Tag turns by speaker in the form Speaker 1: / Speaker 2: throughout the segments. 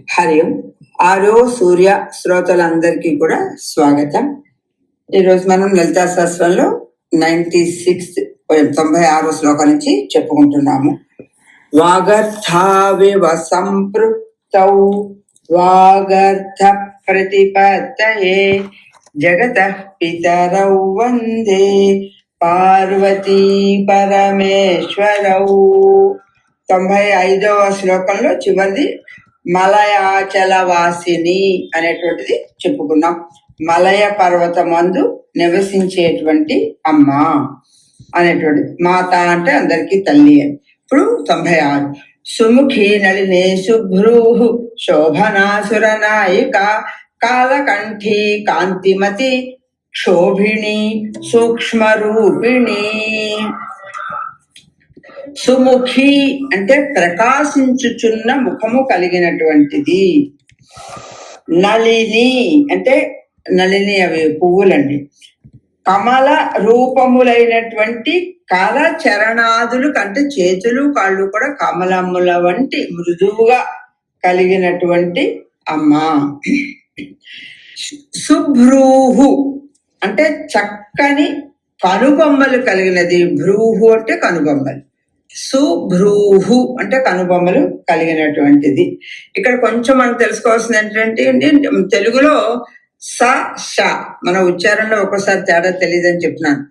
Speaker 1: హరి ఓం. ఆరో సూర్య శ్రోతలందరికీ కూడా స్వాగతం. ఈరోజు మనం లలితా శాస్త్రంలో నైన్టీ సిక్స్త్ తొంభై ఆరో శ్లోకం నుంచి చెప్పుకుంటున్నాము. వాగర్థావివ సంపృక్తౌ వాగర్థ ప్రతిపత్తయే జగత పితరౌ వందే పార్వతీ పరమేశ్వరౌ. తొంభై ఐదవ శ్లోకంలో చివరిది మలయాచల వాసిని అనేటువంటిది చెప్పుకున్నాం. మలయ పర్వతమందు నివసించేటువంటి అమ్మ అనేటువంటిది. మాత అంటే అందరికీ తల్లి అని. ఇప్పుడు తొంభై ఆరు సుముఖి నలినే శుభ్రూ శోభనాసుర నాయిక కాలకంఠి కాంతిమతి క్షోభిణి సూక్ష్మ రూపిణీ సుముఖి అంటే ప్రకాశించుచున్న ముఖము కలిగినటువంటిది. నళిని అంటే నళిని అవి పువ్వులండి. కమల రూపములైనటువంటి కల చరణాదులు కంటే చేతులు కాళ్ళు కూడా కమలముల వంటి మృదువుగా కలిగినటువంటి అమ్మ. సుభ్రూహు అంటే చక్కని కనుబొమ్మలు కలిగినది. భ్రూహు అంటే కనుబొమ్మలు. సుభ్రూహు అంటే కనుబొమ్మలు కలిగినటువంటిది. ఇక్కడ కొంచెం మనం తెలుసుకోవాల్సింది ఏంటంటే తెలుగులో స ష మన ఉచ్చారణలో ఒక్కోసారి తేడా తెలియదని చెప్తున్నాను.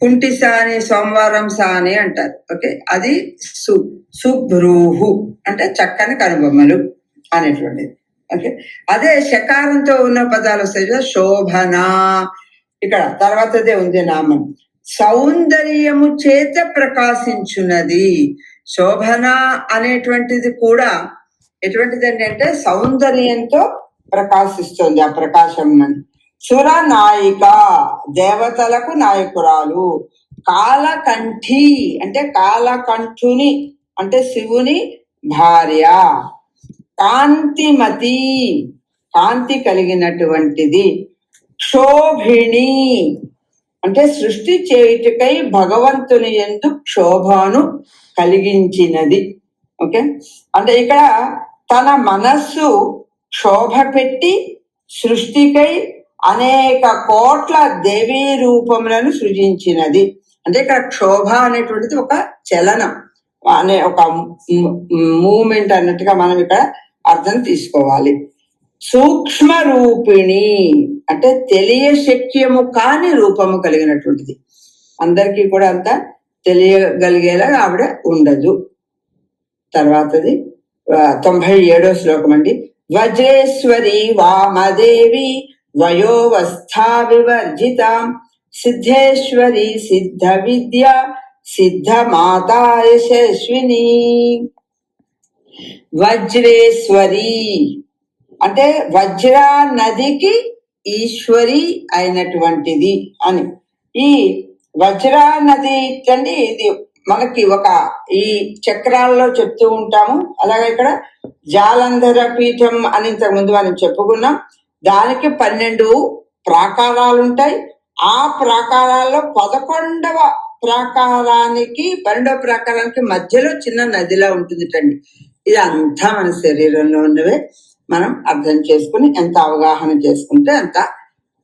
Speaker 1: కుంటి సా అని సోమవారం సా అని అంటారు. ఓకే? అది సు సుభ్రూహు అంటే చక్కని కనుబొమ్మలు అనేటువంటిది. ఓకే? అదే శకారంతో ఉన్న పదాలు వస్తాయి శోభన. ఇక్కడ తర్వాతదే ఉంది నామం. సౌందర్యము చేత ప్రకాశించున్నది శోభన అనేటువంటిది కూడా ఎటువంటిది అంటే సౌందర్యంతో ప్రకాశిస్తుంది ఆ ప్రకాశం అని సుర నాయిక దేవతలకు నాయకురాలు. కాలకంఠి అంటే కాలకంఠుని అంటే శివుని భార్య. కాంతిమతి కాంతి కలిగినటువంటిది. క్షోభిణి అంటే సృష్టి చేయుటకై భగవంతుని ఎందు క్షోభను కలిగించినది. ఓకే? అంటే ఇక్కడ తన మనస్సు క్షోభ పెట్టి సృష్టికై అనేక కోట్ల దేవీ రూపములను సృజించినది. అంటే ఇక్కడ క్షోభ అనేటువంటిది ఒక చలనం. అనే ఒక మూమెంట్ అన్నట్టుగా మనం ఇక్కడ అర్థం తీసుకోవాలి. సూక్ష్మ రూపిణి అంటే తెలియ శక్యము కాని రూపము కలిగినటువంటిది. అందరికీ కూడా అంత తెలియగలిగేలా ఆవిడ ఉండదు. తర్వాతది తొంభై ఏడో శ్లోకం అండి. వజ్రేశ్వరి వామదేవి వయోవస్థా వివర్జిత సిద్ధేశ్వరి సిద్ధ విద్య సిద్ధ మాతా యశస్విని వజ్రేశ్వరి అంటే వజ్రా నదికి ఈశ్వరి అయినటువంటిది అని. ఈ వజ్రా నది అండి ఇది మనకి ఒక ఈ చక్రాల్లో చెప్తూ ఉంటాము. అలాగే ఇక్కడ జాలంధర పీఠం అని ఇంతకు ముందు మనం చెప్పుకున్నాం. దానికి పన్నెండు ప్రాకారాలు ఉంటాయి ఆ ప్రాకారాల్లో పదకొండవ ప్రాకారానికి పన్నెండవ ప్రాకారానికి మధ్యలో చిన్న నదిలా ఉంటుంది ఇది అంతా మన శరీరంలో ఉన్నవే. మనం అర్థం చేసుకుని ఎంత అవగాహన చేసుకుంటే అంత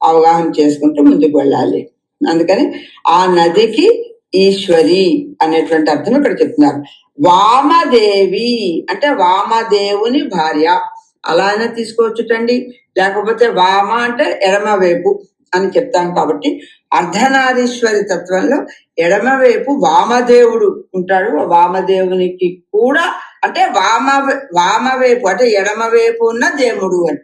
Speaker 1: అవగాహన చేసుకుంటూ ముందుకు వెళ్ళాలి. అందుకని ఆ నదికి ఈశ్వరి అనేటువంటి అర్థం ఇక్కడ చెప్తున్నారు. వామదేవి అంటే వామదేవుని భార్య. అలా అయినా తీసుకోవచ్చుటండి. లేకపోతే వామ అంటే ఎడమ వైపు అని చెప్తాం కాబట్టి అర్ధనారీశ్వరి తత్వంలో ఎడమవైపు వామదేవుడు ఉంటాడు. వామదేవునికి కూడా అంటే వామ వామవైపు అంటే ఎడమవైపు ఉన్న దేవుడు అని.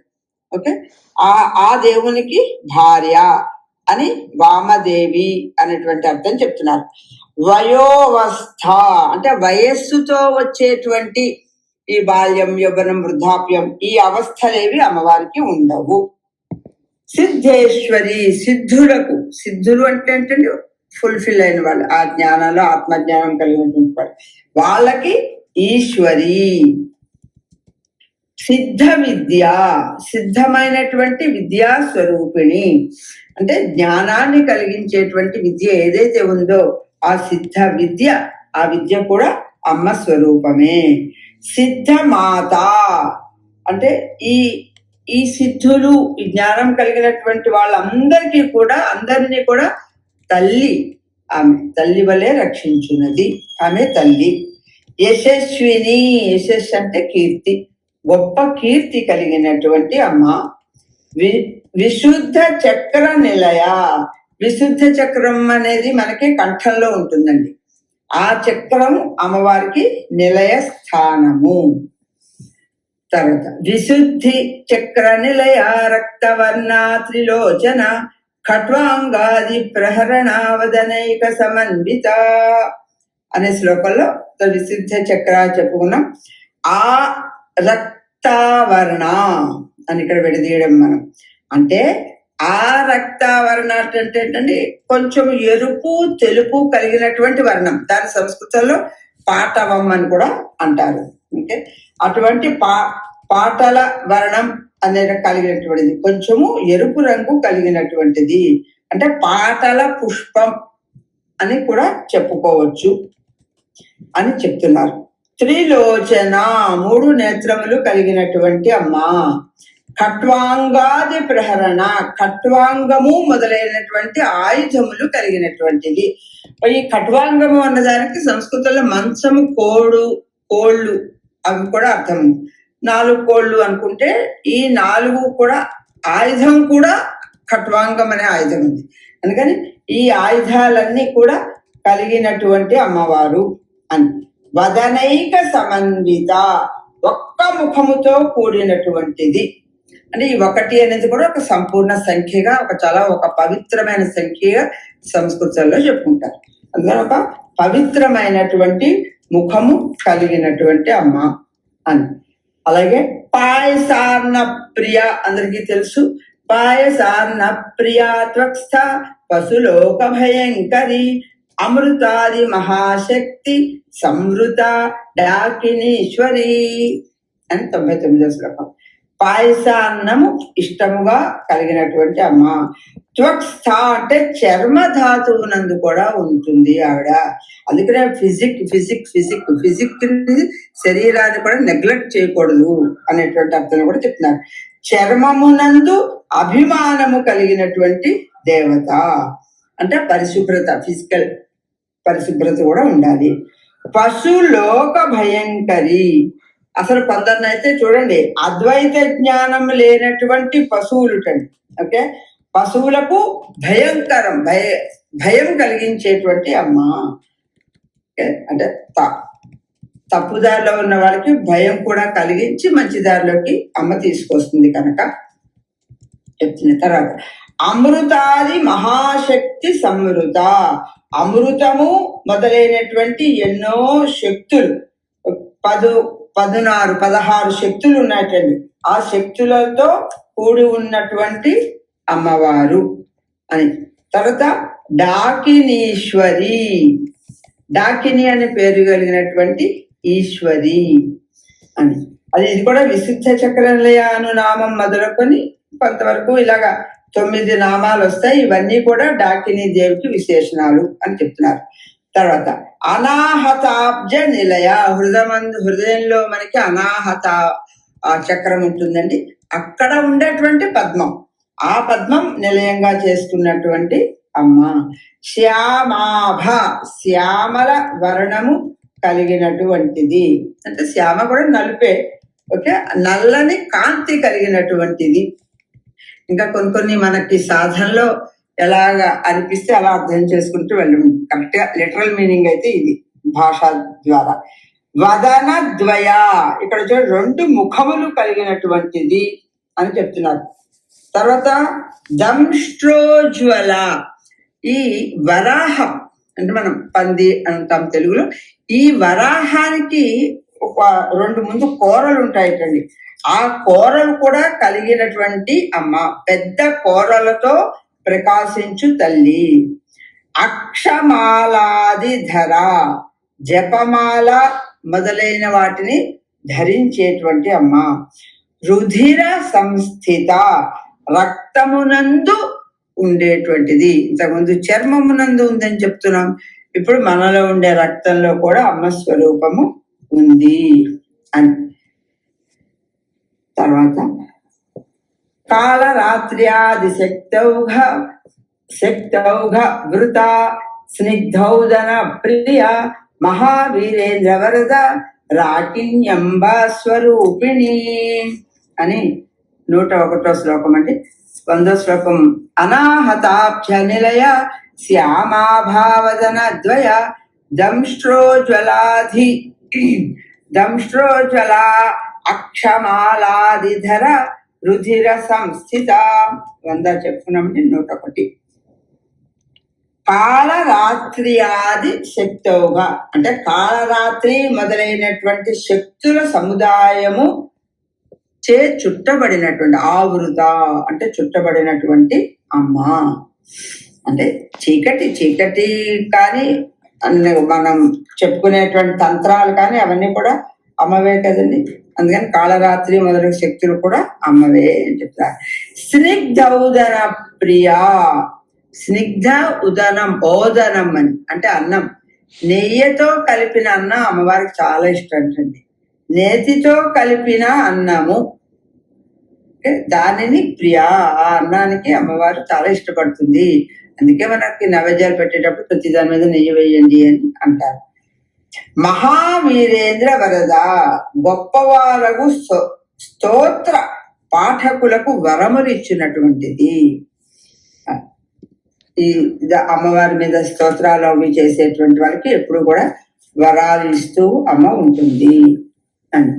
Speaker 1: ఓకే? ఆ ఆ దేవునికి భార్య అని వామదేవి అనేటువంటి అర్థం చెప్తున్నారు. వయోవస్థ అంటే వయస్సుతో వచ్చేటువంటి ఈ బాల్యం యవ్వనం వృద్ధాప్యం ఈ అవస్థలేవి అమ్మవారికి ఉండవు. సిద్ధేశ్వరి సిద్ధులకు సిద్ధులు అంటే ఏంటండి? ఫుల్ఫిల్ అయిన వాళ్ళు ఆ జ్ఞానాలు ఆత్మజ్ఞానం కలిగినటువంటి వాళ్ళు. వాళ్ళకి ఈశ్వరి. సిద్ధ విద్య సిద్ధమైనటువంటి విద్యా స్వరూపిణి అంటే జ్ఞానాన్ని కలిగించేటువంటి విద్య ఏదైతే ఉందో ఆ సిద్ధ విద్య ఆ విద్య కూడా అమ్మ స్వరూపమే. సిద్ధమాత. అంటే ఈ ఈ సిద్ధులు ఈ జ్ఞానం కలిగినటువంటి వాళ్ళందరికీ కూడా అందరినీ కూడా తల్లి ఆమె తల్లి వలె రక్షించున్నది. ఆమె తల్లి. యశస్విని యశస్ అంటే కీర్తి గొప్ప కీర్తి కలిగినటువంటి అమ్మ. వి విశుద్ధ చక్ర నిలయ. విశుద్ధ చక్రం అనేది మనకి కంఠంలో ఉంటుందండి. ఆ చక్రం అమ్మవారికి నిలయ స్థానము. తర్వాత విశుద్ధి చక్ర నిలయ రక్తవర్ణ త్రిలోచన ఖట్వాంగాది ప్రహరణావదనైక సమన్విత. అనే శ్లోకంలో సిద్ధ చక్ర చెప్పుకున్నాం. ఆ రక్తావరణ అని ఇక్కడ విడదీయడం మనం. అంటే ఆ రక్తావరణ అంటే ఏంటంటే కొంచెం ఎరుపు తెలుపు కలిగినటువంటి వర్ణం. దాని సంస్కృతంలో పాటవం అని కూడా అంటారు. ఓకే? అటువంటి పా పాటల వర్ణం అనేది కలిగినటువంటిది. కొంచెము ఎరుపు రంగు కలిగినటువంటిది. అంటే పాటల పుష్పం అని కూడా చెప్పుకోవచ్చు. అని చెప్తున్నారు. త్రిలోచన మూడు నేత్రములు కలిగినటువంటి అమ్మ. ఖట్వాంగాది ప్రహరణ ఖట్వాంగము మొదలైనటువంటి ఆయుధములు కలిగినటువంటిది. ఈ ఖట్వాంగము అన్నదానికి సంస్కృతంలో మంచము కోడు కోళ్ళు అవి కూడా అర్థం. నాలుగు కోళ్ళు అనుకుంటే ఈ నాలుగు కూడా ఆయుధం కూడా ఖట్వాంగం అనే ఆయుధం ఉంది. అందుకని ఈ ఆయుధాలన్నీ కూడా కలిగినటువంటి అమ్మవారు. అని వదనైక సమన్విత ఒక్క ముఖముతో కూడినటువంటిది. అంటే ఈ ఒకటి అనేది కూడా ఒక సంపూర్ణ సంఖ్యగా ఒక చాలా ఒక పవిత్రమైన సంఖ్యగా సంస్కృతంలో చెప్పుకుంటారు. అందుకని ఒక పవిత్రమైనటువంటి ముఖము కలిగినటువంటి అమ్మ అని. అలాగే పాయసాన్న ప్రియ అందరికీ తెలుసు. పాయసాన్న ప్రియాత్వక్స్థ పశులోక భయంకరి అమృతాది మహాశక్తి సంవృత డాకినీశ్వరి అని తొంభై తొమ్మిదో శ్లోకం. పాయసాన్నము ఇష్టముగా కలిగినటువంటి అమ్మ. త్వక్స్థ అంటే చర్మ ధాతువునందు కూడా ఉంటుంది ఆవిడ. అందుకనే ఫిజిక్ ఫిజిక్ ఫిజిక్ ఫిజిక్ శరీరాన్ని కూడా నెగ్లెక్ట్ చేయకూడదు అనేటువంటి అర్థం కూడా చెప్తున్నారు. చర్మమునందు అభిమానము కలిగినటువంటి దేవత. అంటే పరిశుభ్రత ఫిజికల్ పరిశుభ్రత కూడా ఉండాలి. పశులోక భయంకరి. అసలు కొందరినైతే చూడండి అద్వైత జ్ఞానం లేనటువంటి పశువులుటండి. ఓకే? పశువులకు భయంకరం భయ భయం కలిగించేటువంటి అమ్మ. అంటే త- తప్పుదారిలో ఉన్న వాళ్ళకి భయం కూడా కలిగించి మంచి దారిలోకి అమ్మ తీసుకొస్తుంది కనుక. చెప్తున్న తర్వాత అమృతాది మహాశక్తి సమృత. అమృతము మొదలైనటువంటి ఎన్నో శక్తులు. పదు పదునారు పదహారు శక్తులు ఉన్నాయండి ఆ శక్తులతో కూడి ఉన్నటువంటి అమ్మవారు అని. తర్వాత డాకినీశ్వరి. డాకిని అనే పేరు కలిగినటువంటి ఈశ్వరి అని. అది ఇది కూడా విశుద్ధ చక్రంలయ అను నామం మొదలుకొని కొంతవరకు ఇలాగా తొమ్మిది నామాలు వస్తాయి. ఇవన్నీ కూడా డాకిని దేవికి విశేషణాలు అని చెప్తున్నారు. తర్వాత అనాహతాబ్జ నిలయ. హృదయమందు హృదయంలో మనకి అనాహత చక్రం ఉంటుందండి. అక్కడ ఉండేటువంటి పద్మం. ఆ పద్మం నిలయంగా చేసుకున్నటువంటి అమ్మ. శ్యామాభ శ్యామల వర్ణము కలిగినటువంటిది. అంటే శ్యామ కూడా నలిపే ఓకే? నల్లని కాంతి కలిగినటువంటిది. ఇంకా కొన్ని కొన్ని మనకి సాధనలో ఎలాగా అనిపిస్తే అలా అర్థం చేసుకుంటూ వెళ్ళడం. కరెక్ట్గా లిటరల్ మీనింగ్ అయితే ఇది భాష ద్వారా. వదన ద్వయ. ఇక్కడ చూడండి రెండు ముఖములు కలిగినటువంటిది అని చెప్తున్నారు. తర్వాత దంష్ట్రోజ్వల. ఈ వరాహం అంటే మనం పంది అంటాం తెలుగులో. ఈ వరాహానికి ఒక రెండు ముందు కూరలు ఉంటాయటండి. ఆ కోరలు కూడా కలిగినటువంటి అమ్మ పెద్ద కోరలతో ప్రకాశించు తల్లి. అక్షమాలాది ధర జపమాల మొదలైన వాటిని ధరించేటువంటి అమ్మ. రుధిర సంస్థిత రక్తమునందు ఉండేటువంటిది. ఇంతకుముందు చర్మమునందు ఉందని చెప్తున్నాం. ఇప్పుడు మనలో ఉండే రక్తంలో కూడా అమ్మ స్వరూపము ఉంది అని. తర్వాత కాళరాత్ర్యాది శక్తౌఘ శక్తౌఘ వృత స్నిగ్ధౌదన ప్రియ మహావీరేంద్ర వరద రాకిణ్యంబ స్వరూపిణి అని నూట ఒకటో శ్లోకం అంటే వందో శ్లోకం అనాహతాభ్య నిలయ శ్యామాభావదన ద్వయ దంష్ట్రోజ్వలాధి దంష్ట్రోజ్వలా అక్షమాలాదిధర రుధిర సంస్థిత వంద చెప్పుకున్నామండి నూట ఒకటి కాళరాత్రి ఆది శక్తవుగా అంటే కాళరాత్రి మొదలైనటువంటి శక్తుల సముదాయము చే చుట్టబడినటువంటి ఆవృత అంటే చుట్టబడినటువంటి అమ్మ. అంటే చీకటి చీకటి కానీ మనం చెప్పుకునేటువంటి తంత్రాలు కానీ అవన్నీ కూడా అమ్మవే కదండి. అందుకని కాళరాత్రి మొదలైన శక్తులు కూడా అమ్మవే అని చెప్తారు. స్నిగ్ధౌదన ప్రియా స్నిగ్ధ ఉదనం ఓదనం అని. అంటే అన్నం. నెయ్యితో కలిపిన అన్నం అమ్మవారికి చాలా ఇష్టం అంటండి. నేతితో కలిపిన అన్నము దానిని ప్రియా ఆ అన్నానికి అమ్మవారు చాలా ఇష్టపడుతుంది. అందుకే మనకి నైవేద్యాలు పెట్టేటప్పుడు ప్రతి దాని మీద నెయ్యి వేయండి అని అంటారు. మహావీరేంద్ర వరద గొప్పవారగు స్తోత్ర పాఠకులకు వరములిచ్చినటువంటిది ఈ అమ్మవారి మీద స్తోత్రాలు అవి చేసేటువంటి వాళ్ళకి ఎప్పుడు కూడా వరాలు ఇస్తూ అమ్మ ఉంటుంది అని.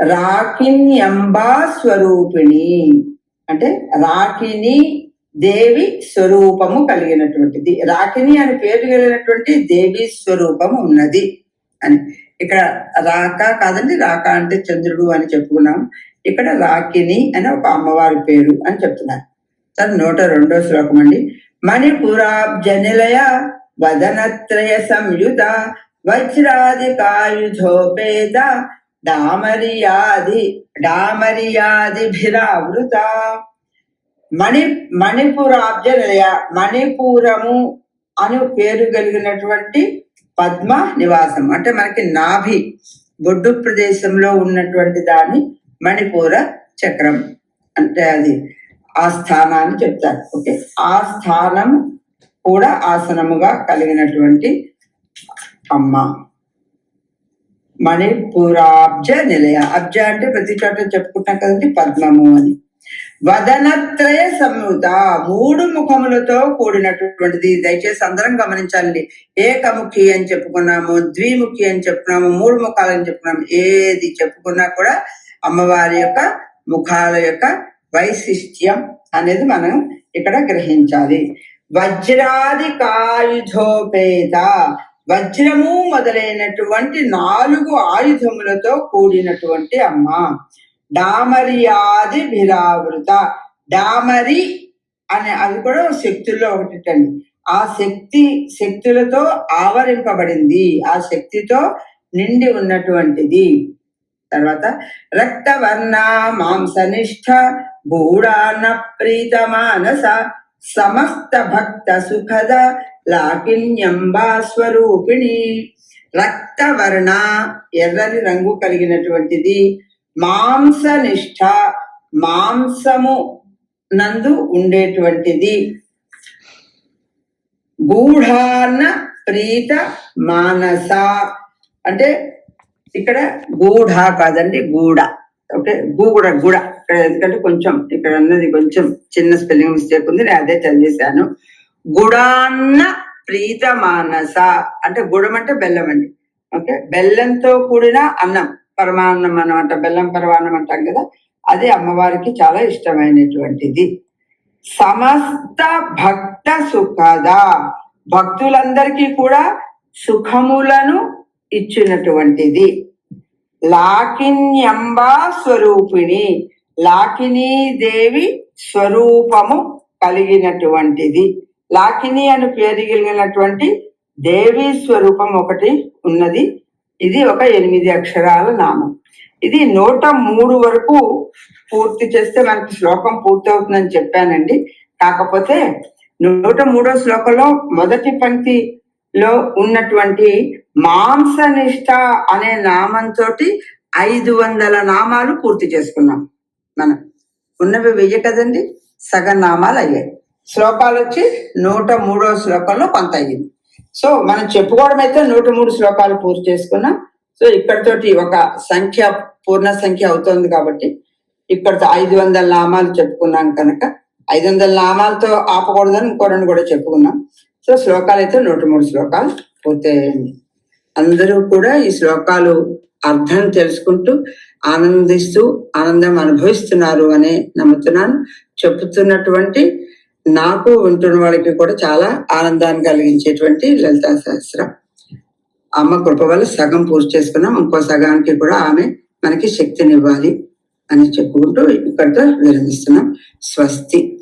Speaker 1: రాకిణ్యంబా స్వరూపిణి. అంటే రాకిని దేవి స్వరూపము కలిగినటువంటిది. రాకిని అని పేరు కలిగినటువంటి దేవి స్వరూపము ఉన్నది అని. ఇక్కడ రాక కాదండి రాక అంటే చంద్రుడు అని చెప్పుకున్నాం ఇక్కడ రాకిని అని ఒక అమ్మవారి పేరు అని చెప్తున్నారు. తన నూట రెండో శ్లోకం అండి. మణిపురాబ్జనిలయ వదనత్రయ సంయుత వజ్రాదికాయుధోపేత డామరియాది డామరియాదిభిరావృత. మణి మణిపురాబ్జ నిలయ మణిపురము అని పేరు కలిగినటువంటి పద్మ నివాసం. అంటే మనకి నాభి బొడ్డు ప్రదేశంలో ఉన్నటువంటి దాన్ని మణిపూర చక్రం అంటే అది ఆ స్థానాన్ని చెప్తారు. ఓకే. ఆ స్థానం కూడా ఆసనముగా కలిగినటువంటి అమ్మ. మణిపురాబ్జ నిలయ. అబ్జ అంటే ప్రతి చోట చెప్పుకుంటాం కదండి పద్మము అని. వదనత్రయ సంయుత మూడు ముఖములతో కూడినటువంటిది. దయచేసి అందరం గమనించాలి ఏకముఖి అని చెప్పుకున్నాము ద్విముఖి అని చెప్పుకున్నాము మూడు ముఖాలని చెప్పుకున్నాము. ఏది చెప్పుకున్నా కూడా అమ్మవారి యొక్క ముఖాల యొక్క వైశిష్ట్యం అనేది మనం ఇక్కడ గ్రహించాలి. వజ్రాది కాయుధోపేత వజ్రము మొదలైనటువంటి నాలుగు ఆయుధములతో కూడినటువంటి అమ్మ. డామరియాది విరావృత. డామరి అనే అది కూడా శక్తుల్లో ఒకటి అండి ఆ శక్తి శక్తులతో ఆవరింపబడింది. ఆ శక్తితో నిండి ఉన్నటువంటిది. తర్వాత రక్తవర్ణ మాంసనిష్ట గూఢాన ప్రీత మానస సమస్త భక్త సుఖద లాకిన్యంబా స్వరూపిణి. రక్తవర్ణ ఎర్రని రంగు కలిగినటువంటిది. మాంసనిష్ట మాంసము నందు ఉండేటువంటిది. గూఢాన ప్రీత మానస. అంటే ఇక్కడ గూఢ కాదండి గూడ ఓకే గూడ గుడ ఇక్కడ ఎందుకంటే కొంచెం ఇక్కడ అన్నది కొంచెం చిన్న స్పెల్లింగ్ మిస్టేక్ ఉంది నేను అదే చదివేశాను గుడాన్న ప్రీత మానస. అంటే గుడం అంటే బెల్లం అండి. ఓకే బెల్లంతో కూడిన అన్నం. పరమాన్నం అనమాట బెల్లం పరమాన్నం అంటాం కదా అది అమ్మవారికి చాలా ఇష్టమైనటువంటిది. సమస్త భక్త సుఖద. భక్తులందరికీ కూడా సుఖములను ఇచ్చినటువంటిది. లాకిన్యంబా స్వరూపిణి లాకినీ దేవి స్వరూపము కలిగినటువంటిది. లాకిని అని పేరు కలిగినటువంటి దేవి స్వరూపం ఒకటి ఉన్నది. ఇది ఒక ఎనిమిది అక్షరాల నామం. ఇది నూట మూడు వరకు పూర్తి చేస్తే మనకి శ్లోకం పూర్తి అవుతుందని చెప్పానండి. కాకపోతే నూట మూడో శ్లోకంలో మొదటి పంక్తిలో ఉన్నటువంటి మాంసనిష్ట అనే నామంతో ఐదు వందల నామాలు పూర్తి చేసుకున్నాం మనం. ఉన్నవి వెయ్యి కదండి? సగం నామాలు అయ్యాయి. శ్లోకాలు వచ్చి నూట మూడో శ్లోకంలో కొంత అయ్యింది. సో మనం చెప్పుకోవడం అయితే నూట మూడు శ్లోకాలు పూర్తి చేసుకున్నాం. సో ఇక్కడతోటి ఒక సంఖ్య పూర్ణ సంఖ్య అవుతుంది కాబట్టి ఇక్కడ ఐదు వందల నామాలు చెప్పుకున్నాం కనుక. ఐదు వందల నామాలతో ఆపకూడదని ఇంకో రెండు కూడా చెప్పుకున్నాం. సో శ్లోకాలు అయితే నూట మూడు శ్లోకాలు పూర్తయ్యాయండి. అందరూ కూడా ఈ శ్లోకాలు అర్థం తెలుసుకుంటూ ఆనందిస్తూ ఆనందం అనుభవిస్తున్నారు అని నమ్ముతున్నాను. చెప్తున్నటువంటి నాకు వింటున్న వాళ్ళకి కూడా చాలా ఆనందాన్ని కలిగించేటువంటి లలితా సహస్రం. అమ్మ కృప వల్ల సగం పూర్తి చేసుకున్నాం. ఇంకో సగానికి కూడా ఆమె మనకి శక్తినివ్వాలి అని చెప్పుకుంటూ ఇక్కడితో విరమిస్తున్నాం. స్వస్తి.